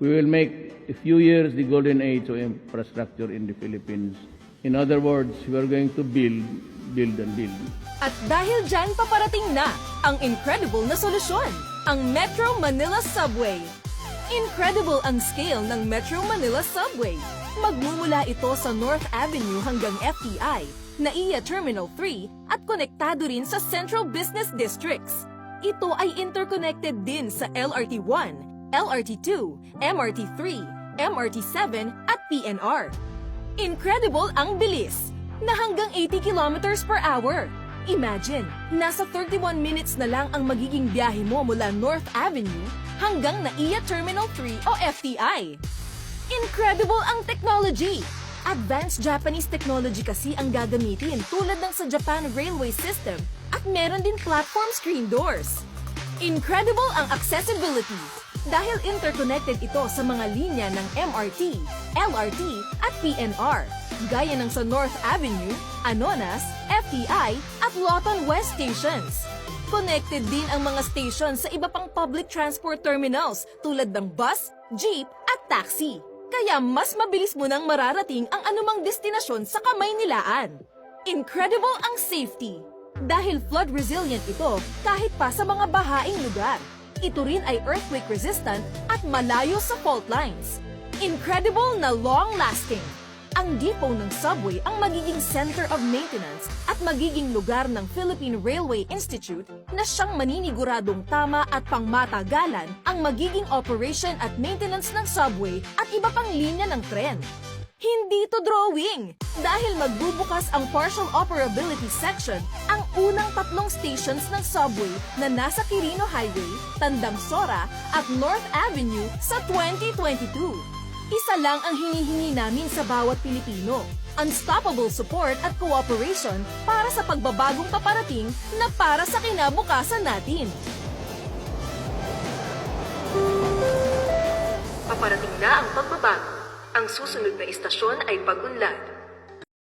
We will make a few years the golden age of infrastructure in the Philippines. In other words, we are going to build, build and build. At dahil dyan paparating na ang incredible na solusyon, ang Metro Manila Subway. Incredible ang scale ng Metro Manila Subway. Magmumula ito sa North Avenue hanggang FTI, NAIA Terminal 3 at konektado rin sa Central Business Districts. Ito ay interconnected din sa LRT1, LRT2, MRT3, MRT7 at PNR. Incredible ang bilis na hanggang 80 kilometers per hour. Imagine, nasa 31 minutes na lang ang magiging biyahe mo mula North Avenue hanggang NAIA Terminal 3 o FTI. Incredible ang technology! Advanced Japanese technology kasi ang gagamitin tulad ng sa Japan Railway System at meron din platform screen doors. Incredible ang accessibility dahil interconnected ito sa mga linya ng MRT, LRT at PNR, gaya ng sa North Avenue, Anonas, FTI at Lawton West stations. Connected din ang mga station sa iba pang public transport terminals tulad ng bus, jeep at taxi. Kaya mas mabilis mo nang mararating ang anumang destinasyon sa kamay nilaan. Incredible ang safety. Dahil flood resilient ito kahit pa sa mga bahaing lugar. Ito rin ay earthquake resistant at malayo sa fault lines. Incredible na long-lasting. Ang depot ng subway ang magiging center of maintenance at magiging lugar ng Philippine Railway Institute na siyang maniniguradong tama at pangmatagalan ang magiging operation at maintenance ng subway at iba pang linya ng tren. Hindi to drawing! Dahil magbubukas ang partial operability section ang unang tatlong stations ng subway na nasa Quirino Highway, Tandang Sora at North Avenue sa 2022. Isa lang ang hinihingi namin sa bawat Pilipino. Unstoppable support at cooperation para sa pagbabagong paparating na para sa kinabukasan natin. Paparating na ang pagbabago. Ang susunod na istasyon ay pag-unlad.